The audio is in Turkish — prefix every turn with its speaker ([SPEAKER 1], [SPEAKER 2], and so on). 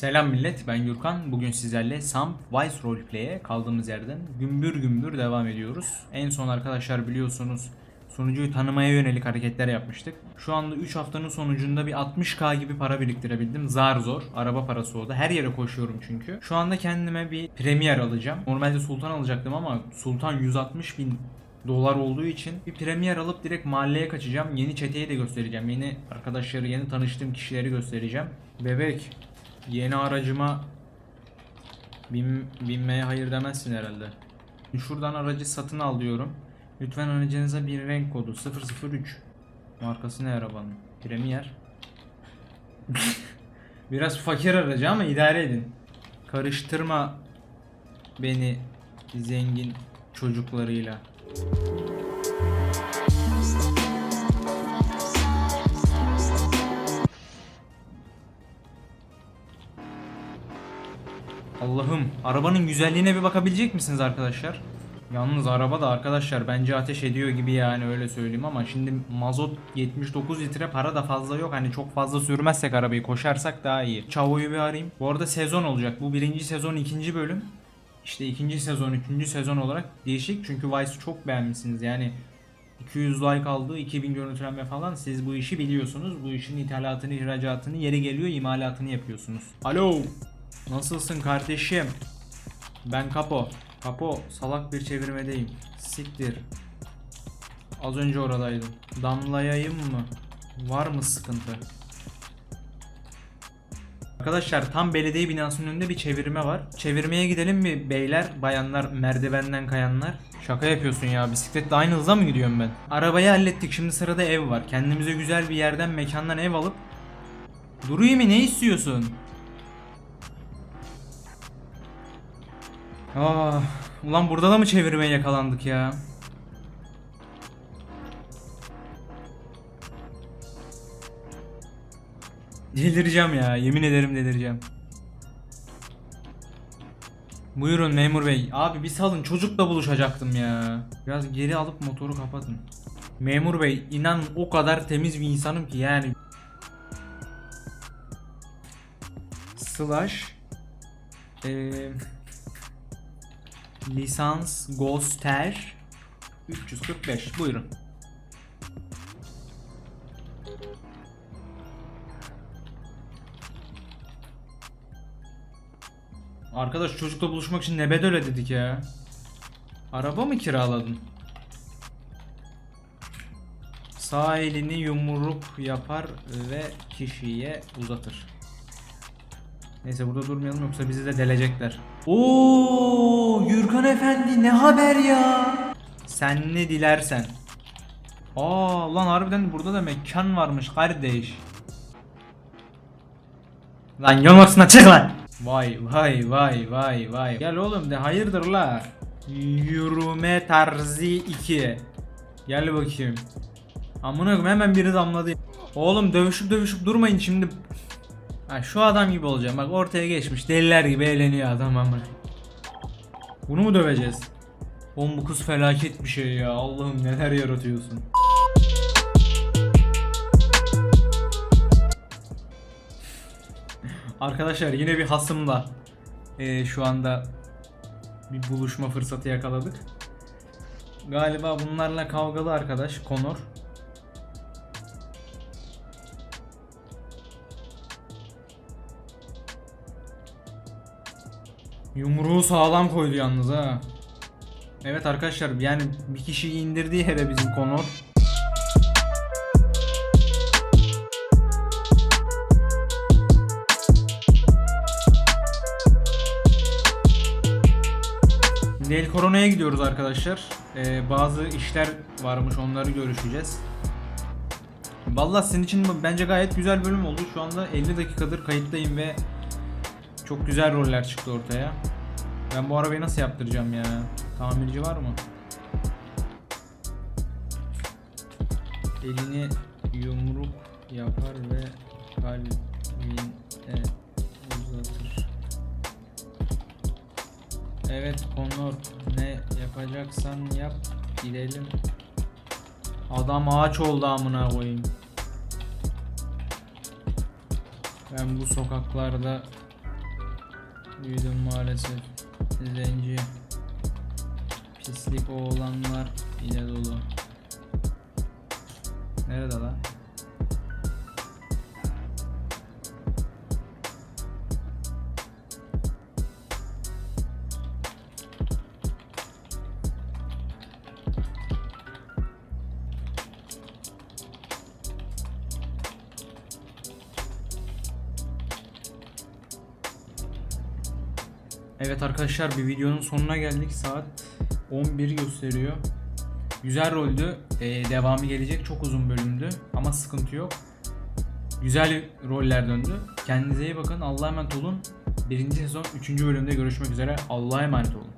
[SPEAKER 1] Selam millet ben Gürkan. Bugün sizlerle Samp Vice Roleplay'e kaldığımız yerden gümbür gümbür devam ediyoruz. En son arkadaşlar biliyorsunuz sunucuyu tanımaya yönelik hareketler yapmıştık. Şu anda 3 haftanın sonucunda bir 60k gibi para biriktirebildim. Zar zor. Araba parası oldu. Her yere koşuyorum çünkü. Şu anda kendime bir Premier alacağım. Normalde Sultan alacaktım ama Sultan 160 bin dolar olduğu için bir premier alıp direkt mahalleye kaçacağım. Yeni çeteyi de göstereceğim. Yeni arkadaşları, yeni tanıştığım kişileri göstereceğim. Bebek, yeni aracıma bin, binmeye hayır demezsin herhalde. Şuradan aracı satın al diyorum. Lütfen aracınıza bir renk kodu 003. Markası ne arabanın? Premier. Biraz fakir aracı ama idare edin. Karıştırma beni zengin çocuklarıyla. Allah'ım arabanın güzelliğine bir bakabilecek misiniz arkadaşlar? Yalnız araba da arkadaşlar bence ateş ediyor gibi yani öyle söyleyeyim ama şimdi mazot 79 litre para da fazla yok hani çok fazla sürmezsek arabayı koşarsak daha iyi. Çavo'yu bir arayayım. Bu arada sezon olacak bu birinci sezon ikinci bölüm. İşte ikinci sezon üçüncü sezon olarak değişik çünkü Vice'ı çok beğenmişsiniz yani 200 like aldı 2000 görüntülenme falan siz bu işi biliyorsunuz bu işin ithalatını ihracatını yeri geliyor imalatını yapıyorsunuz. Alo nasılsın kardeşim? Ben Kapo. Kapo salak bir çevirmedeyim. Siktir. Az önce oradaydım. Damlayayım mı? Var mı sıkıntı? Arkadaşlar tam belediye binasının önünde bir çevirme var. Çevirmeye gidelim mi beyler, bayanlar, merdivenden kayanlar? Şaka yapıyorsun ya bisikletle aynı hızla mı gidiyorum ben? Arabayı hallettik şimdi sırada ev var. Kendimize güzel bir yerden mekandan ev alıp Duruyum mu ne istiyorsun? Ah, ulan burada da mı çevirmeye yakalandık ya? Delireceğim ya, yemin ederim delireceğim. Buyurun memur bey. Abi bir salın çocukla buluşacaktım ya. Biraz geri alıp motoru kapatın. Memur bey inan o kadar temiz bir insanım ki yani. Slash eee lisans Ghoster 345 buyurun. Arkadaş çocukla buluşmak için ne bedel ödedik ya? Araba mı kiraladın? Sağ elini yumruk yapar ve kişiye uzatır. Neyse burada durmayalım yoksa bizi de delecekler. Oo, Gürkan Efendi ne haber ya? Sen ne dilersen. Aa lan harbiden burada da mekan varmış kardeş. Lan yolmasına çık lan. Vay vay vay vay vay. Gel oğlum de hayırdır la. Yürüme tarzı 2. Gel bakayım. Amına koyayım hemen biri damladı. Oğlum dövüşüp dövüşüp durmayın şimdi. Ha şu adam gibi olacağım. Bak ortaya geçmiş. Deliler gibi eğleniyor adam ama. Bunu mu döveceğiz? Oğlum bu kız felaket bir şey ya. Allah'ım neler yaratıyorsun. Arkadaşlar yine bir hasımla eee, şu anda bir buluşma fırsatı yakaladık. Galiba bunlarla kavgalı arkadaş Konor. Yumruğu sağlam koydu yalnız ha. Evet arkadaşlar yani bir kişiyi indirdiği yere bizim Konor. Şimdi El Corona'ya gidiyoruz arkadaşlar. Ee, bazı işler varmış onları görüşeceğiz. Vallahi sizin için bence gayet güzel bölüm oldu. Şu anda 50 dakikadır kayıttayım ve çok güzel roller çıktı ortaya. Ben bu arabayı nasıl yaptıracağım ya? Tamirci var mı? Elini yumruk yapar ve kalbine uzatır. Evet Konor ne yapacaksan yap gidelim. Adam ağaç oldu amına koyayım. Ben bu sokaklarda Büyüdüm maalesef. Zenci. Pislik oğlanlar ile dolu. Nerede lan? Evet arkadaşlar bir videonun sonuna geldik. Saat 11 gösteriyor. Güzel roldü. Ee, devamı gelecek. Çok uzun bölümdü. Ama sıkıntı yok. Güzel roller döndü. Kendinize iyi bakın. Allah'a emanet olun. Birinci sezon 3. bölümde görüşmek üzere. Allah'a emanet olun.